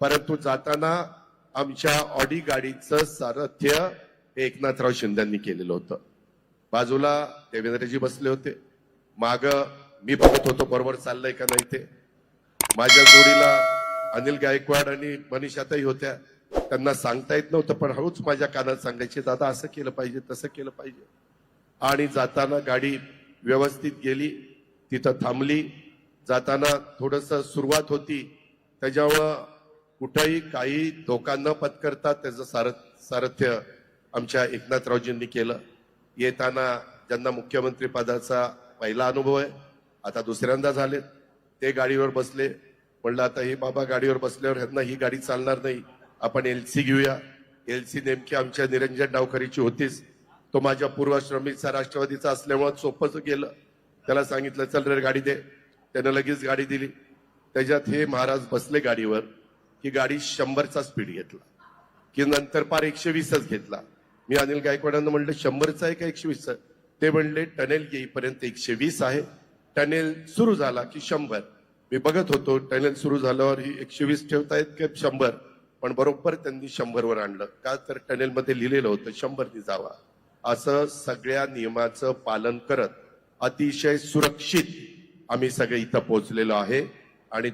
परंतु जाताना आमच्या ऑडी गाडीचं सारथ्य एकनाथराव शिंद्यांनी केलेलं होतं. बाजूला देवेंद्रजी बसले होते. माग मी बघत होतो बरोबर चाललंय का नाही ते. माझ्या जोडीला अनिल गायकवाड आणि मनीषाताई होत्या. त्यांना सांगता येत नव्हतं पण हळूच माझ्या कानात सांगायचे दादा असं केलं पाहिजे तसं केलं पाहिजे. आणि जाताना गाडी व्यवस्थित गेली तिथं थांबली. जाताना थोडस सुरुवात होती. त्याच्यामुळं कुठंही काही धोका न पत्करता त्याचं सारथ सारथ्य आमच्या एकनाथरावजींनी केलं. येताना ज्यांना मुख्यमंत्री पदाचा पहिला अनुभव आहे आता दुसऱ्यांदा झालेत. ते गाडीवर बसले. म्हणलं आता हे बाबा गाडीवर बसल्यावर ह्यांना ही गाडी चालणार नाही. आपण एल सी घेऊया. एल सी नेमकी आमच्या निरंजन डावखरीची होतीच. तो माझ्या पूर्वाश्रमीचा राष्ट्रवादीचा असल्यामुळे सोपंच गेलं. त्याला सांगितलं चल रे गाडी दे. त्यानं लगेच गाडी दिली. त्याच्यात हे महाराज बसले गाडीवर. की गाडी शंभरचा स्पीड घेतला. की नंतर पार एकशे वीसच घेतला. मी अनिल गायकवाडांना म्हणलं शंभरचा आहे का एकशे वीसचा? ते म्हणले टनेल येईपर्यंत एकशे वीस आहे. टनेल सुरू झाला की शंभर. मी बघत होतो टनेल सुरू झाल्यावर ही एकशे वीस ठेवतायत की शंभर. पण बरोबर त्यांनी शंभरवर आणलं. का तर टनेलमध्ये लिहिलेलं होतं शंभरनी जावा. असं सगळ्या नियमाचं पालन करत अतिशय सुरक्षित आम्ही सगळे इथं पोहोचलेलो आहे.